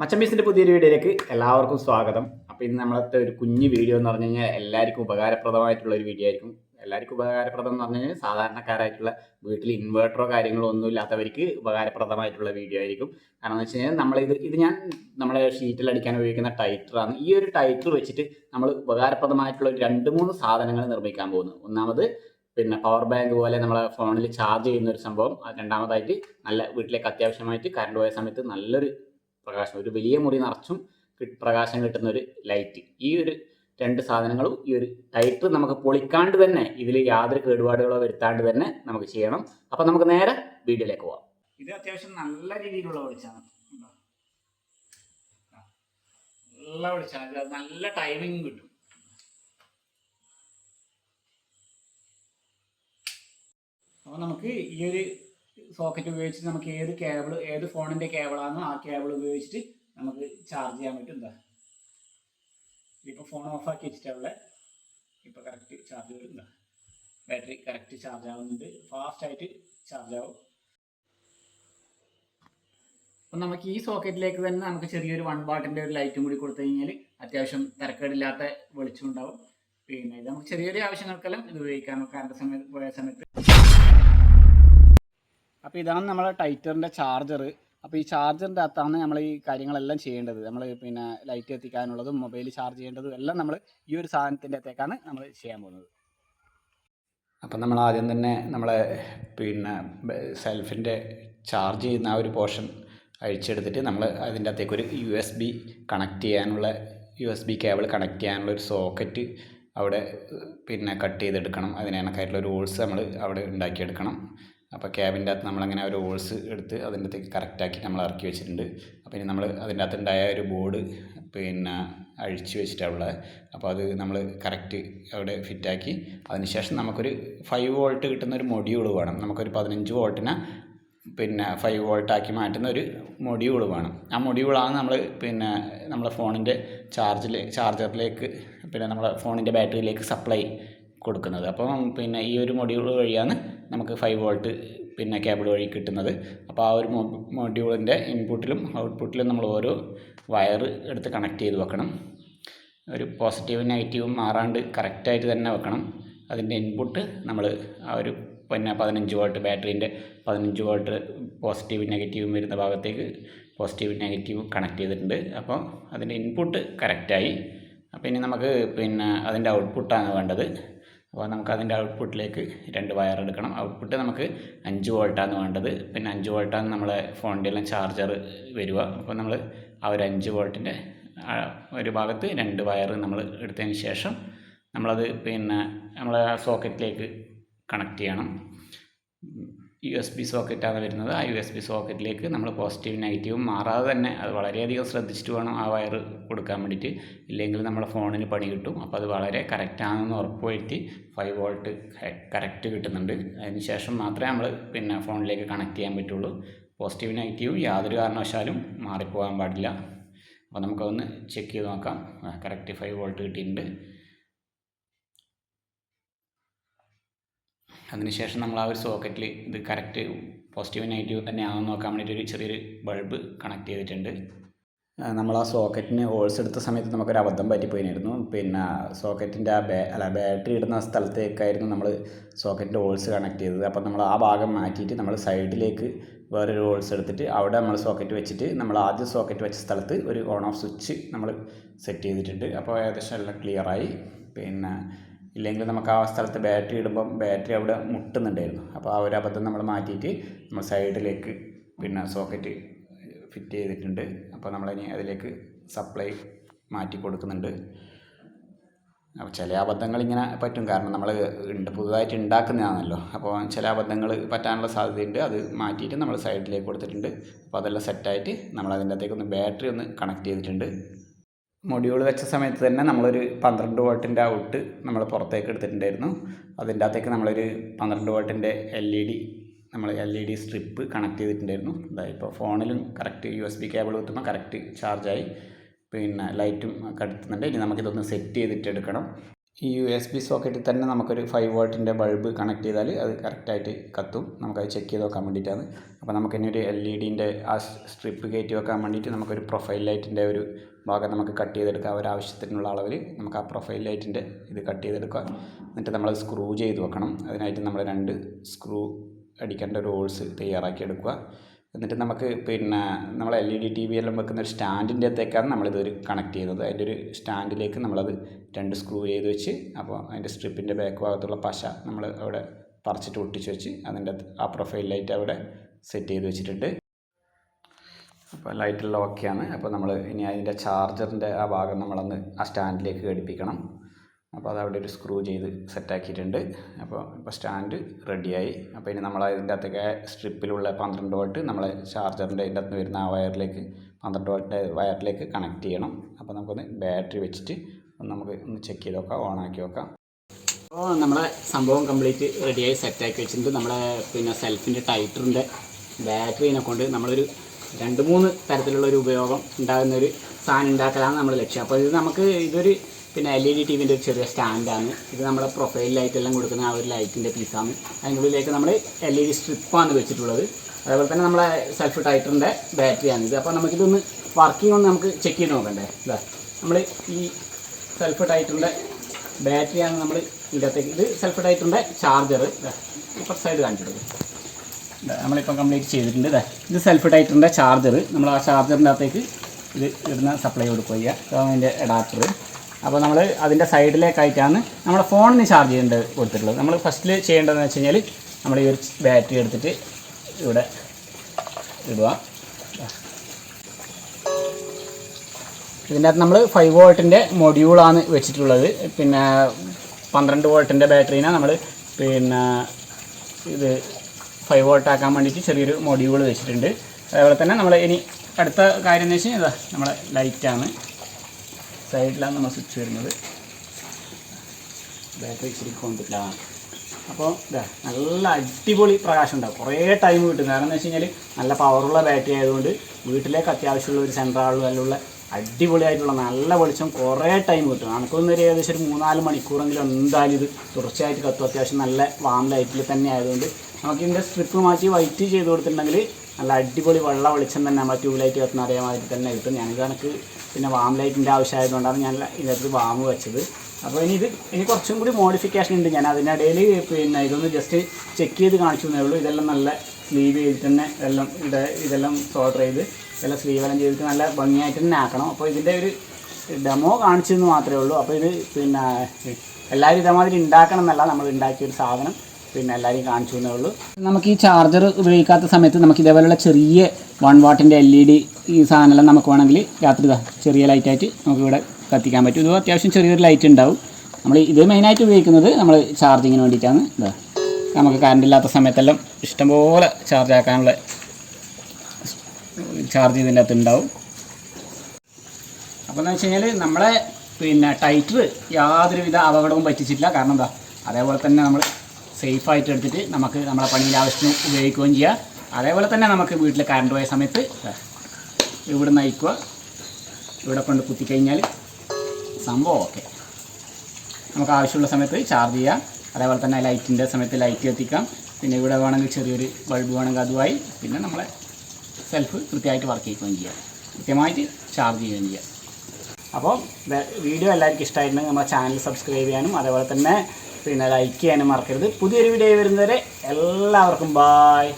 മച്ചമ്പീസിന്റെ പുതിയൊരു വീഡിയോയിലേക്ക് എല്ലാവർക്കും സ്വാഗതം. അപ്പോൾ ഇന്ന് നമ്മളത്തെ ഒരു കുഞ്ഞു വീഡിയോ എന്ന് പറഞ്ഞു കഴിഞ്ഞാൽ എല്ലാവർക്കും ഉപകാരപ്രദമായിട്ടുള്ള ഒരു വീഡിയോ ആയിരിക്കും. എല്ലാവർക്കും ഉപകാരപ്രദം എന്ന് പറഞ്ഞു കഴിഞ്ഞാൽ സാധാരണക്കാരായിട്ടുള്ള വീട്ടിൽ ഇൻവേർട്ടറോ കാര്യങ്ങളോ ഒന്നും ഇല്ലാത്തവർക്ക് ഉപകാരപ്രദമായിട്ടുള്ള വീഡിയോ ആയിരിക്കും. കാരണം എന്ന് വെച്ച് കഴിഞ്ഞാൽ നമ്മളിത് ഇത് ഞാൻ നമ്മളെ ഷീറ്റിൽ അടിക്കാൻ ഉപയോഗിക്കുന്ന ടൈറ്ററാണ് ഈ ഒരു ടൈറ്റർ വെച്ചിട്ട് നമ്മൾ ഉപകാരപ്രദമായിട്ടുള്ള രണ്ട് മൂന്ന് സാധനങ്ങൾ നിർമ്മിക്കാൻ പോകുന്നു. ഒന്നാമത് പിന്നെ പവർ ബാങ്ക് പോലെ നമ്മളെ ഫോണിൽ ചാർജ് ചെയ്യുന്ന ഒരു സംഭവം. രണ്ടാമതായിട്ട് നല്ല വീട്ടിലേക്ക് അത്യാവശ്യമായിട്ട് കറണ്ട് പോയ സമയത്ത് നല്ലൊരു പ്രകാശം. ഒരു വലിയ മുറി നിറച്ചും പ്രകാശം കിട്ടുന്ന ഒരു ലൈറ്റ് ഈ ഒരു രണ്ട് സാധനങ്ങളും ഈ ഒരു ടൈറ്റ് നമുക്ക് പൊളിക്കാണ്ട് തന്നെ ഇതിൽ യാതൊരു കേടുപാടുകളോ വരുത്താണ്ട് തന്നെ നമുക്ക് ചെയ്യണം. അപ്പൊ നമുക്ക് നേരെ വീഡിയോയിലേക്ക് പോവാം. ഇത് അത്യാവശ്യം നല്ല രീതിയിലുള്ള വെളിച്ചാണ്? നല്ല വെളിച്ചാണ് നല്ല ടൈമിങ് കിട്ടും. അപ്പോൾ നമുക്ക് ഈ ഒരു സോക്കറ്റ് ഉപയോഗിച്ച് നമുക്ക് ഏത് കേബിൾ ഏത് ഫോണിന്റെ കേബിളാണോ ആ കേബിൾ ഉപയോഗിച്ചിട്ട് നമുക്ക് ചാർജ് ചെയ്യാൻ പറ്റും എന്താ ഇപ്പോൾ ഫോൺ ഓഫ് ആക്കി വെച്ചിട്ടുള്ള ഇപ്പോൾ കറക്റ്റ് ചാർജ് വരും ബാറ്ററി കറക്റ്റ് ചാർജ് ആവുന്നുണ്ട്. ഫാസ്റ്റ് ആയിട്ട് ചാർജ് ആവും. അപ്പം നമുക്ക് ഈ സോക്കറ്റിലേക്ക് തന്നെ നമുക്ക് ചെറിയൊരു വൺ വാട്ടിന്റെ ഒരു ലൈറ്റും കൂടി കൊടുത്തു കഴിഞ്ഞാൽ അത്യാവശ്യം തിരക്കേടില്ലാത്ത വെളിച്ചം ഉണ്ടാവും. പിന്നെ ഇത് നമുക്ക് ചെറിയ ചെറിയ ആവശ്യങ്ങൾക്കെല്ലാം ഇത് ഉപയോഗിക്കാം കറണ്ട് സമയത്ത് പോയ സമയത്ത്. അപ്പോൾ ഇതാണ് നമ്മളെ ടൈറ്ററിന്റെ ചാർജർ അപ്പോൾ ഈ ചാർജറിന്റെ അകത്താണ് നമ്മൾ ഈ കാര്യങ്ങളെല്ലാം ചെയ്യേണ്ടത്. നമ്മൾ പിന്നെ ലൈറ്റ് എത്തിക്കാനുള്ളതും മൊബൈൽ ചാർജ് ചെയ്യേണ്ടതും എല്ലാം നമ്മൾ ഈ ഒരു സാധനത്തിന്റെ അകത്തേക്കാണ് നമ്മൾ ചെയ്യാൻ പോകുന്നത്. അപ്പം നമ്മൾ ആദ്യം തന്നെ നമ്മളെ പിന്നെ സെൽഫിന്റെ ചാർജ് ചെയ്യുന്ന ആ ഒരു പോർഷൻ അഴിച്ചെടുത്തിട്ട് നമ്മൾ അതിന്റെ അകത്തേക്ക് ഒരു യു എസ് ബി കണക്ട് ചെയ്യാനുള്ള U S B cable connect ചെയ്യാനുള്ള ഒരു സോക്കറ്റ് അവിടെ പിന്നെ കട്ട് ചെയ്തെടുക്കണം. അതിനെക്കായിട്ടുള്ള റൂൾസ് നമ്മൾ അവിടെ ഉണ്ടാക്കിയെടുക്കണം. അപ്പോൾ ക്യാബിന്റെ അകത്ത് നമ്മളങ്ങനെ ഒരു ഹോൾസ് എടുത്ത് അതിന്റെ അകത്തേക്ക് കറക്റ്റാക്കി നമ്മൾ ഇറക്കി വെച്ചിട്ടുണ്ട്. അപ്പോൾ ഇനി നമ്മൾ അതിന്റെ അകത്ത് ഉണ്ടായ ഒരു ബോർഡ് പിന്നെ അഴിച്ച് വെച്ചിട്ടുള്ളത് അപ്പോൾ അത് നമ്മൾ കറക്റ്റ് അവിടെ ഫിറ്റാക്കി അതിനുശേഷം നമുക്കൊരു ഫൈവ് വോൾട്ട് കിട്ടുന്ന ഒരു മൊഡ്യൂൾ വേണം. നമുക്കൊരു പതിനഞ്ച് വോൾട്ടിനെ പിന്നെ ഫൈവ് വോൾട്ടാക്കി മാറ്റുന്ന ഒരു മൊഡ്യൂൾ വേണം. ആ മൊഡ്യൂളാണ് നമ്മൾ പിന്നെ നമ്മളെ ഫോണിന്റെ ചാർജിൽ ചാർജറിലേക്ക് പിന്നെ നമ്മളെ ഫോണിന്റെ ബാറ്ററിയിലേക്ക് സപ്ലൈ കൊടുക്കുന്നത്. അപ്പോൾ പിന്നെ ഈ ഒരു മൊഡ്യൂൾ വഴിയാണ് നമുക്ക് ഫൈവ് വോൾട്ട് പിന്നെ കേബിൾ വഴി കിട്ടുന്നത്. അപ്പോൾ ആ ഒരു മൊഡ്യൂളിന്റെ ഇൻപുട്ടിലും ഔട്ട്പുട്ടിലും നമ്മൾ ഓരോ വയർ എടുത്ത് കണക്ട് ചെയ്ത് വെക്കണം. ഒരു പോസിറ്റീവും നെഗറ്റീവും മാറാണ്ട് കറക്റ്റായിട്ട് തന്നെ വെക്കണം. അതിന്റെ ഇൻപുട്ട് നമ്മൾ ആ ഒരു പിന്നെ പതിനഞ്ച് വോൾട്ട് ബാറ്ററീന്റെ പതിനഞ്ച് വോൾട്ട് പോസിറ്റീവും നെഗറ്റീവും വരുന്ന ഭാഗത്തേക്ക് പോസിറ്റീവും നെഗറ്റീവും കണക്ട് ചെയ്തിട്ടുണ്ട്. അപ്പോൾ അതിന്റെ ഇൻപുട്ട് കറക്റ്റായി അപ്പോൾ ഇനി നമുക്ക് പിന്നെ അതിന്റെ ഔട്ട്പുട്ടാണ് വേണ്ടത്. അപ്പോൾ നമുക്ക് അതിന്റെ ഔട്ട്പുട്ടിലേക്ക് രണ്ട് വയർ എടുക്കണം. ഔട്ട്പുട്ട് നമുക്ക് അഞ്ച് വോൾട്ടാണ് വേണ്ടത്. പിന്നെ അഞ്ച് വോൾട്ടാണ് നമ്മളെ ഫോണിന്റെ എല്ലാം ചാർജർ വരിക. അപ്പോൾ നമ്മൾ ആ ഒരു അഞ്ച് വോൾട്ടിന്റെ ഒരു ഭാഗത്ത് രണ്ട് വയർ നമ്മൾ എടുത്തതിന് ശേഷം നമ്മളത് പിന്നെ നമ്മളെ സോക്കറ്റിലേക്ക് കണക്ട് ചെയ്യണം. യു എസ് ബി സോക്കറ്റാണ് വരുന്നത്. ആ യു എസ് ബി സോക്കറ്റിലേക്ക് നമ്മൾ പോസിറ്റീവ് നെഗറ്റീവും മാറാതെ തന്നെ അത് വളരെയധികം ശ്രദ്ധിച്ചിട്ട് വേണം ആ വയർ കൊടുക്കാൻ വേണ്ടിയിട്ട്. ഇല്ലെങ്കിൽ നമ്മുടെ ഫോണിന് പണി കിട്ടും. അപ്പോൾ അത് വളരെ കറക്റ്റാണെന്ന് ഉറപ്പുവരുത്തി ഫൈവ് വോൾട്ട് കറക്റ്റ് കിട്ടുന്നുണ്ട്. അതിന് ശേഷം മാത്രമേ നമ്മൾ പിന്നെ ഫോണിലേക്ക് കണക്ട് ചെയ്യാൻ പറ്റുള്ളൂ. പോസിറ്റീവ് നെഗറ്റീവ് യാതൊരു കാരണവശാലും മാറിപ്പോകാൻ പാടില്ല. അപ്പോൾ നമുക്കതൊന്ന് ചെക്ക് ചെയ്ത് നോക്കാം. കറക്റ്റ് ഫൈവ് വോൾട്ട് കിട്ടിയിട്ടുണ്ട്. അതിനുശേഷം നമ്മൾ ആ ഒരു സോക്കറ്റിൽ ഇത് കറക്റ്റ് പോസിറ്റീവ് നെഗറ്റീവ് തന്നെ ആണെന്ന് നോക്കാൻ വേണ്ടിയിട്ട് ഒരു ചെറിയൊരു ബൾബ് കണക്ട് ചെയ്തിട്ടുണ്ട്. നമ്മൾ ആ സോക്കറ്റിന് ഹോൾസ് എടുത്ത സമയത്ത് നമുക്കൊരു അബദ്ധം പറ്റിപ്പോയിരുന്നു പിന്നെ സോക്കറ്റിന്റെ ആ ബാ അല്ല ബാറ്ററി ഇടുന്ന സ്ഥലത്തേക്കായിരുന്നു നമ്മൾ സോക്കറ്റിന്റെ ഹോൾസ് കണക്ട് ചെയ്തത്. അപ്പം നമ്മൾ ആ ഭാഗം മാറ്റിയിട്ട് നമ്മൾ സൈഡിലേക്ക് വേറൊരു ഹോൾസ് എടുത്തിട്ട് അവിടെ നമ്മൾ സോക്കറ്റ് വെച്ചിട്ട് നമ്മൾ ആദ്യം സോക്കറ്റ് വെച്ച സ്ഥലത്ത് ഒരു ഓൺ ഓഫ് സ്വിച്ച് നമ്മൾ സെറ്റ് ചെയ്തിട്ടുണ്ട്. അപ്പോൾ ഏകദേശം എല്ലാം ക്ലിയറായി പിന്നെ ഇല്ലെങ്കിൽ നമുക്ക് ആ സ്ഥലത്ത് ബാറ്ററി ഇടുമ്പം ബാറ്ററി അവിടെ മുട്ടുന്നുണ്ടായിരുന്നു. അപ്പോൾ ആ ഒരു അബദ്ധം നമ്മൾ മാറ്റിയിട്ട് നമ്മൾ സൈഡിലേക്ക് പിന്നെ സോക്കറ്റ് ഫിറ്റ് ചെയ്തിട്ടുണ്ട്. അപ്പോൾ നമ്മളിനി അതിലേക്ക് സപ്ലൈ മാറ്റി കൊടുക്കുന്നുണ്ട്. അപ്പോൾ ചില അബദ്ധങ്ങൾ ഇങ്ങനെ പറ്റും. കാരണം നമ്മൾ ഉണ്ട് പുതുതായിട്ട് ഉണ്ടാക്കുന്നതാണല്ലോ. അപ്പോൾ ചില അബദ്ധങ്ങൾ പറ്റാനുള്ള സാധ്യതയുണ്ട്. അത് മാറ്റിയിട്ട് നമ്മൾ സൈഡിലേക്ക് കൊടുത്തിട്ടുണ്ട്. അപ്പോൾ അതെല്ലാം സെറ്റായിട്ട് നമ്മൾ അതിന്റെ അകത്തേക്ക് ഒന്ന് ബാറ്ററി ഒന്ന് കണക്ട് ചെയ്തിട്ടുണ്ട്. മൊഡ്യൂൾ വെച്ച സമയത്ത് തന്നെ നമ്മളൊരു പന്ത്രണ്ട് വോട്ടിന്റെ ഔട്ട് നമ്മൾ പുറത്തേക്ക് എടുത്തിട്ടുണ്ടായിരുന്നു. അതിന്റെ അകത്തേക്ക് നമ്മളൊരു പന്ത്രണ്ട് വോട്ടിന്റെ എൽ ഇ ഡി നമ്മൾ L E D strip connect ചെയ്തിട്ടുണ്ടായിരുന്നു. അതായത് ഇപ്പോൾ ഫോണിലും correct U S B cable കുത്തുമ്പോൾ correct ചാർജായി പിന്നെ ലൈറ്റും ഒക്കെ എടുക്കുന്നുണ്ട് ഇനി നമുക്കിതൊന്ന് സെറ്റ് ചെയ്തിട്ട് എടുക്കണം. ഈ യു എസ് ബി സോക്കറ്റിൽ തന്നെ നമുക്കൊരു ഫൈവ് വോട്ടിന്റെ ബൾബ് കണക്ട് ചെയ്താൽ അത് കറക്റ്റായിട്ട് കത്തും. നമുക്കത് ചെക്ക് ചെയ്ത് നോക്കാൻ വേണ്ടിയിട്ടാണ്. അപ്പോൾ നമുക്കിനി ഒരു എൽ ഇ ഡിന്റെ ആ സ്ട്രിപ്പ് കയറ്റി വെക്കാൻ വേണ്ടിയിട്ട് നമുക്കൊരു പ്രൊഫൈൽ ലൈറ്റിന്റെ ഒരു ഭാഗം നമുക്ക് കട്ട് ചെയ്തെടുക്കാം. ഒരാവശ്യത്തിനുള്ള അളവിൽ നമുക്ക് ആ പ്രൊഫൈൽ ലൈറ്റിന്റെ ഇത് കട്ട് ചെയ്തെടുക്കുക എന്നിട്ട് നമ്മൾ സ്ക്രൂ ചെയ്ത് വെക്കണം. അതിനായിട്ട് നമ്മൾ രണ്ട് സ്ക്രൂ അടിക്കേണ്ട ഒരു ഹോൾസ് തയ്യാറാക്കി എടുക്കുക. എന്നിട്ട് നമുക്ക് പിന്നെ നമ്മൾ L E D T V എല്ലാം വെക്കുന്ന ഒരു സ്റ്റാൻഡിന്റെ അകത്തേക്കാണ് നമ്മളിതൊരു കണക്ട് ചെയ്യുന്നത് അതിന്റെ ഒരു സ്റ്റാൻഡിലേക്ക് നമ്മളത് രണ്ട് സ്ക്രൂ ചെയ്ത് വെച്ച് അപ്പോൾ അതിന്റെ സ്ട്രിപ്പിന്റെ ബാക്ക് ഭാഗത്തുള്ള പശ നമ്മൾ അവിടെ പറിച്ചിട്ട് ഒട്ടിച്ച് വെച്ച് അതിന്റെ ആ പ്രൊഫൈൽ ലൈറ്റ് അവിടെ സെറ്റ് ചെയ്ത് വെച്ചിട്ടുണ്ട്. അപ്പോൾ ലൈറ്റെല്ലാം ഓക്കെയാണ് അപ്പോൾ നമ്മൾ ഇനി അതിന്റെ ചാർജറിന്റെ ആ ഭാഗം നമ്മളൊന്ന് ആ സ്റ്റാൻഡിലേക്ക് ഘടിപ്പിക്കണം. അപ്പോൾ അത് അവിടെ ഒരു സ്ക്രൂ ചെയ്ത് സെറ്റാക്കിയിട്ടുണ്ട് അപ്പോൾ ഇപ്പോൾ സ്റ്റാൻഡ് റെഡിയായി അപ്പോൾ ഇനി നമ്മൾ അതിന്റെ അകത്തേക്ക് സ്ട്രിപ്പിലുള്ള പന്ത്രണ്ട് വോൾട്ട് നമ്മൾ ചാർജറിന്റെ അതിന്റെ അകത്ത് വരുന്ന ആ വയറിലേക്ക് പന്ത്രണ്ട് വോൾട്ടിന്റെ വയറിലേക്ക് കണക്ട് ചെയ്യണം. അപ്പോൾ നമുക്കൊന്ന് ബാറ്ററി വെച്ചിട്ട് നമുക്ക് ഒന്ന് ചെക്ക് ചെയ്ത് നോക്കാം ഓൺ ആക്കി നോക്കാം. അപ്പോൾ നമ്മളെ സംഭവം കംപ്ലീറ്റ് റെഡിയായി സെറ്റാക്കി വെച്ചിട്ടുണ്ട്. നമ്മുടെ പിന്നെ സെൽഫിന്റെ ടൈറ്ററിന്റെ ബാറ്ററിനെ കൊണ്ട് നമ്മളൊരു രണ്ട് മൂന്ന് തരത്തിലുള്ള ഒരു ഉപയോഗം ഉണ്ടാകുന്ന ഒരു സാധനം ഉണ്ടാക്കലാണ് നമ്മുടെ ലക്ഷ്യം. അപ്പോൾ ഇത് നമുക്ക് ഇതൊരു പിന്നെ എൽ ഇ ഡി ടി വിന്റെ ഒരു ചെറിയ സ്റ്റാൻഡാണ് ഇത് നമ്മുടെ പ്രൊഫൈൽ ലൈറ്റെല്ലാം കൊടുക്കുന്ന ആ ഒരു ലൈറ്റിന്റെ പീസാണ് അതിന്റെ ഉള്ളിലേക്ക് നമ്മൾ എൽ ഇ ഡി സ്ട്രിപ്പാണ് വെച്ചിട്ടുള്ളത്. അതേപോലെ തന്നെ നമ്മളെ സെൽഫ് ടൈറ്ററിന്റെ ബാറ്ററിയാണ് ഇത്. അപ്പോൾ നമുക്കിതൊന്ന് വർക്കിംഗ് ഒന്ന് നമുക്ക് ചെക്ക് ചെയ്ത് നോക്കണ്ടേ? ഇതാ നമ്മൾ ഈ സെൽഫ് ടൈറ്ററിന്റെ ബാറ്ററിയാണ് നമ്മൾ ഇതിന്റെ അകത്തേക്ക് ഇത് സെൽഫ് ടൈറ്ററിന്റെ ചാർജർ കുറച്ച് സൈഡ് കാണിച്ചിട്ടുണ്ട്. നമ്മളിപ്പോൾ കംപ്ലീറ്റ് ചെയ്തിട്ടുണ്ട് ഇതാ ഇത് സെൽഫ് ടൈറ്ററിന്റെ ചാർജർ നമ്മൾ ആ ചാർജറിന്റെ അകത്തേക്ക് ഇത് ഇടുന്ന സപ്ലൈ കൊടുക്കുക ചെയ്യുക. അതിന്റെ അഡാപ്റ്റർ അപ്പോൾ നമ്മൾ അതിന്റെ സൈഡിലേക്കായിട്ടാണ് നമ്മുടെ ഫോണിന് ചാർജ് ചെയ്യേണ്ടത് കൊടുത്തിട്ടുള്ളത്. നമ്മൾ ഫസ്റ്റിൽ ചെയ്യേണ്ടതെന്ന് വെച്ച് കഴിഞ്ഞാൽ നമ്മൾ ഈ ഒരു ബാറ്ററി എടുത്തിട്ട് ഇവിടെ ഇടുക. ഇതിന്റെ അകത്ത് നമ്മൾ ഫൈവ് വോൾട്ടിന്റെ മൊഡ്യൂളാണ് വെച്ചിട്ടുള്ളത്. പിന്നെ പന്ത്രണ്ട് വോൾട്ടിന്റെ ബാറ്ററീനെ നമ്മൾ പിന്നെ ഇത് ഫൈവ് വോൾട്ട് ആക്കാൻ വേണ്ടിയിട്ട് ചെറിയൊരു മൊഡ്യൂൾ വെച്ചിട്ടുണ്ട്. അതേപോലെ തന്നെ നമ്മൾ ഇനി അടുത്ത കാര്യം എന്ന് വെച്ച് കഴിഞ്ഞാൽ ഇതാ നമ്മളെ ലൈറ്റാണ് സൈഡിലാണ് നമ്മൾ സ്വിച്ച് വരുന്നത്. ബാറ്ററി ഇച്ചിരി കൊണ്ടിട്ടാണ് അപ്പോൾ ഇതാ നല്ല അടിപൊളി പ്രകാശം ഉണ്ടാവും. കുറേ ടൈം കിട്ടും. കാരണം എന്ന് വെച്ച് കഴിഞ്ഞാൽ നല്ല പവറുള്ള ബാറ്ററി ആയതുകൊണ്ട് വീട്ടിലേക്ക് അത്യാവശ്യമുള്ള ഒരു സെൻട്രാളും അല്ലുള്ള അടിപൊളിയായിട്ടുള്ള നല്ല വെളിച്ചം കുറേ ടൈം കിട്ടും. നമുക്കൊന്നും ഒരു ഏകദേശം ഒരു മൂന്നാൽ മണിക്കൂറെങ്കിലും എന്തായാലും ഇത് തുടർച്ചയായിട്ട് കത്തും. അത്യാവശ്യം നല്ല വാം ലൈറ്റിൽ തന്നെ ആയതുകൊണ്ട് നമുക്ക് ഇതിന്റെ സ്ട്രിപ്പ് മാറ്റി വൈറ്റ് ചെയ്ത് കൊടുത്തിട്ടുണ്ടെങ്കിൽ നല്ല അടിപൊളി വെള്ള വെളിച്ചം തന്നെ നമ്മൾ ട്യൂബ് ലൈറ്റ് വെക്കുന്ന അതേമാതിരി തന്നെ കിട്ടും. ഞാനിത് കണക്ക് പിന്നെ വാം ലൈറ്റിന്റെ ആവശ്യമായതുകൊണ്ടാണ് ഞാൻ ഇതിനകത്ത് വാം വെച്ചത്. അപ്പോൾ ഇനി ഇത് ഇനി കുറച്ചും കൂടി മോഡിഫിക്കേഷൻ ഉണ്ട്. ഞാൻ അതിനിടയിൽ പിന്നെ ഇതൊന്ന് ജസ്റ്റ് ചെക്ക് ചെയ്ത് കാണിച്ചു തന്നേ ഉള്ളൂ. ഇതെല്ലാം നല്ല സ്ലീവ് ചെയ്തിട്ട് തന്നെ എല്ലാം ഇട ഇതെല്ലാം സോൾഡർ ചെയ്ത് ഇതെല്ലാം സ്ലീവ് എല്ലാം ചെയ്തിട്ട് നല്ല ഭംഗിയായിട്ട് തന്നെ ആക്കണം. അപ്പോൾ ഇതിന്റെ ഒരു ഡെമോ കാണിച്ചെന്ന് മാത്രമേ ഉള്ളൂ. അപ്പോൾ ഇത് പിന്നെ എല്ലാവരും ഇതേമാതിരി ഉണ്ടാക്കണം എന്നല്ല. നമ്മൾ ഉണ്ടാക്കിയ ഒരു സാധനം. പിന്നെ എല്ലാവരും കാണിച്ചു എന്നേ ഉള്ളൂ. നമുക്ക് ഈ ചാർജർ ഉപയോഗിക്കാത്ത സമയത്ത് നമുക്ക് ഇതേപോലെയുള്ള ചെറിയ വൺ വാട്ടിന്റെ എൽ ഇ ഡി ഈ സാധനമെല്ലാം നമുക്ക് വേണമെങ്കിൽ രാത്രി ചെറിയ ലൈറ്റായിട്ട് നമുക്ക് ഇവിടെ കത്തിക്കാൻ പറ്റും. ഇത് അത്യാവശ്യം ചെറിയൊരു ലൈറ്റ് ഉണ്ടാവും. നമ്മൾ ഇത് മെയിനായിട്ട് ഉപയോഗിക്കുന്നത് നമ്മൾ ചാർജിങ്ങിന് വേണ്ടിയിട്ടാണ്. ഇതാ നമുക്ക് കറണ്ട് ഇല്ലാത്ത സമയത്തെല്ലാം ഇഷ്ടംപോലെ ചാർജ് ആക്കാനുള്ള ചാർജ് ഇതിന്റെ അകത്ത് ഉണ്ടാവും. അപ്പോൾ എന്ന് വെച്ച് കഴിഞ്ഞാൽ നമ്മളെ പിന്നെ ടൈറ്റർ യാതൊരുവിധ അപകടവും പറ്റിച്ചിട്ടില്ല. കാരണം എന്താ അതേപോലെ തന്നെ നമ്മൾ സേഫായിട്ട് എടുത്തിട്ട് നമുക്ക് നമ്മളെ പണിയിൽ ആവശ്യത്തിന് ഉപയോഗിക്കുകയും ചെയ്യാം. അതേപോലെ തന്നെ നമുക്ക് വീട്ടിൽ കറണ്ട് പോയ സമയത്ത് ഇവിടെ നയിക്കുക ഇവിടെ കൊണ്ട് കുത്തിക്കഴിഞ്ഞാൽ സംഭവം ഓക്കെ നമുക്ക് ആവശ്യമുള്ള സമയത്ത് ചാർജ് ചെയ്യാം. അതേപോലെ തന്നെ ലൈറ്റിന്റെ സമയത്ത് ലൈറ്റ് എത്തിക്കാം പിന്നെ ഇവിടെ വേണമെങ്കിൽ ചെറിയൊരു ബൾബ് വേണമെങ്കിൽ അതുമായി പിന്നെ നമ്മളെ സെൽഫ് കൃത്യമായിട്ട് വർക്ക് ചെയ്യുകയും ചെയ്യാം. കൃത്യമായിട്ട് ചാർജ് ചെയ്യുകയും ചെയ്യാം. അപ്പോൾ വീഡിയോ എല്ലാവർക്കും ഇഷ്ടമായിട്ടുണ്ടെങ്കിൽ നമ്മുടെ ചാനൽ സബ്സ്ക്രൈബ് ചെയ്യാനും അതേപോലെ തന്നെ പിന്നെ ലൈക്ക് ചെയ്യാനും മറക്കരുത്. പുതിയൊരു വീഡിയോ വരുന്നവരെ എല്ലാവർക്കും ബായ്